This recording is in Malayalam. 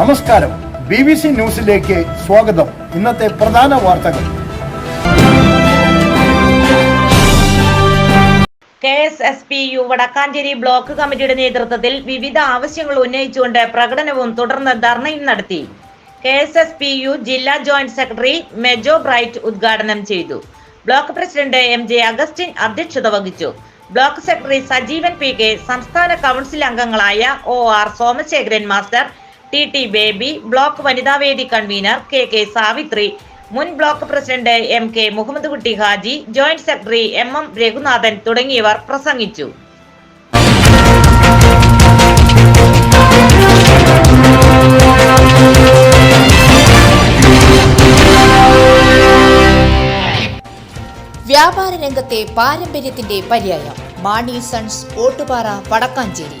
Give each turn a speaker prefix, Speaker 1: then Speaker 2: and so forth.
Speaker 1: നമസ്കാരം. ബി ബി സി ന്യൂസിലേക്ക് സ്വാഗതം. ഇന്നത്തെ പ്രധാന വാർത്തകൾ.
Speaker 2: K S S P U Vadakkanchery block കമ്മിറ്റിയുടെ നേതൃത്വത്തിൽ വിവിധ ആവശ്യങ്ങൾ ഉന്നയിച്ചുകൊണ്ട് പ്രകടനവും തുടർന്ന് ധർണയും നടത്തി. K S S P U ജില്ലാ ജോയിന്റ് സെക്രട്ടറി മെജോ ബ്രൈറ്റ് ഉദ്ഘാടനം ചെയ്തു. Block president M J Augustine അധ്യക്ഷത വഹിച്ചു. Block secretary Sajeevan P K സംസ്ഥാന കൗൺസിൽ അംഗങ്ങളായ O R Somasekharan master T T Baby block Vanitavedi convener K K Savithri മുൻ block president M K Muhammad Kutty Haji joint secretary M M Raghunathan തുടങ്ങിയവർ പ്രസംഗിച്ചു.
Speaker 3: വ്യാപാര രംഗത്തെ പാരമ്പര്യത്തിന്റെ പര്യായം. മാണി സൺസ് ഓട്ടുപാറ വടക്കാഞ്ചേരി.